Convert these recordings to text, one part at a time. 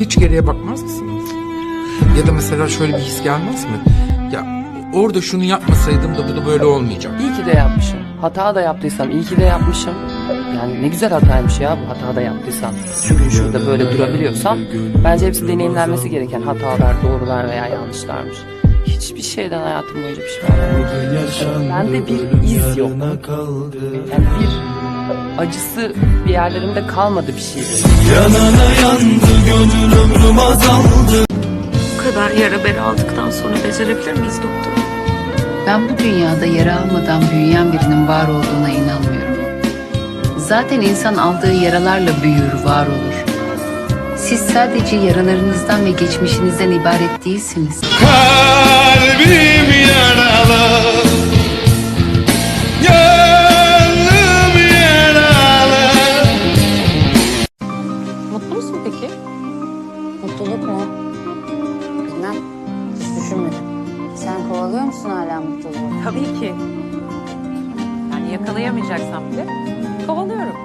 Hiç geriye bakmaz mısınız? Ya da mesela şöyle bir his gelmez mi? Ya orada şunu yapmasaydım da bu da böyle olmayacak. İyi ki de yapmışım. Hata da yaptıysam iyi ki de yapmışım. Yani ne güzel hataymış ya bu hata da yaptıysam. Gün şurada böyle durabiliyorsam bence hepsi deneyimlenmesi gereken hatalar, doğrular veya yanlışlarmış. Hiçbir şeyden hayatım boyunca pişman olmadım. Bende bir iz yok. Yani bir acısı bir yerlerimde kalmadı bir şey. Bu kadar yara bere aldıktan sonra becerebilir miyiz doktor? Ben bu dünyada yara almadan büyüyen birinin var olduğuna inanmıyorum. Zaten insan aldığı yaralarla büyür, var olur. Siz sadece yaralarınızdan ve geçmişinizden ibaret değilsiniz. Kalbim yaralı Sen kovalıyor musun hala mutluluğu? Tabii ki. Yani yakalayamayacaksam bile kovalıyorum.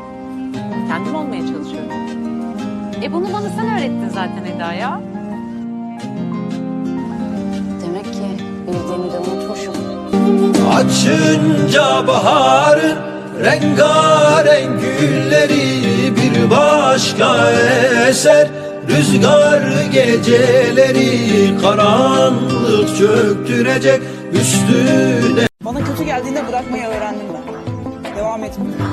Kendim olmaya çalışıyorum. E bunu bana sen öğrettin zaten Eda ya. Demek ki bildiğimi de unutmuşum. Açınca baharın rengarenk gülleri bir başka eser Rüzgar geceleri karanlık çöktürecek üstüne Bana kötü geldiğinde bırakmayı öğrendim ben. Devam etmiyorum.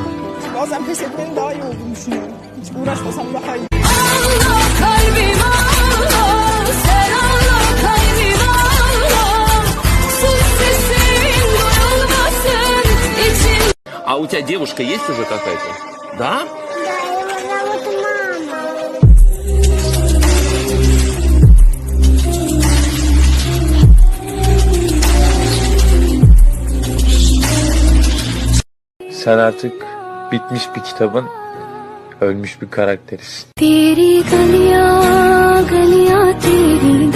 Bazen pes etmenin daha iyi olduğunu düşünüyorum. Hiç uğraşmasam daha iyi. А у тебя девушка есть уже какая-то? Да? sen artık bitmiş bir kitabın ölmüş bir karakterisin. Teri galiya, galiya teri